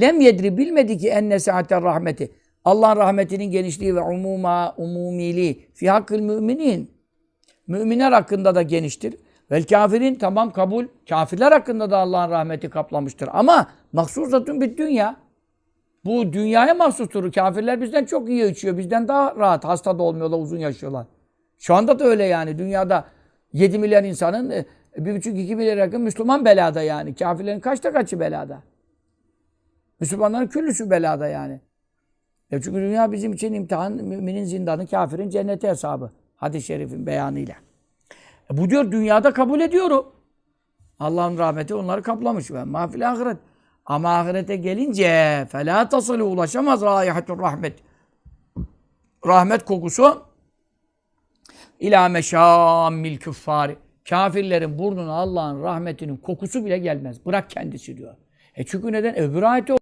Lem yedri bilmedi ki enne saaten rahmeti. Allah'ın rahmetinin genişliği ve umuma, umumiliği fi hakkıl müminin. Müminler hakkında da geniştir. Vel kafirin tamam kabul. Kafirler hakkında da Allah'ın rahmeti kaplamıştır. Ama mahsusatun bir dünya. Bu dünyaya mahsustur. Kafirler bizden çok iyi içiyor. Bizden daha rahat. Hasta da olmuyorlar, uzun yaşıyorlar. Şu anda da öyle yani. Dünyada 7 milyar insanın e, 1,5-2 milyar yakın Müslüman belada yani. Kafirlerin kaçta kaçı belada? Müslümanların küllüsü belada yani. E çünkü dünya bizim için imtihan, müminin zindanı, kafirin cenneti hesabı. Hadis-i şerifin beyanıyla. E bu diyor dünyada kabul ediyorum. Allah'ın rahmeti onları kaplamış. Ve mafil ahiret. Ama ahirete gelince felâ tasılı ulaşamaz râihatur rahmet. Rahmet kokusu ilâ meşâmmil küffâri. Kafirlerin burnuna Allah'ın rahmetinin kokusu bile gelmez. Bırak kendisi diyor. E çünkü neden? Öbür ayette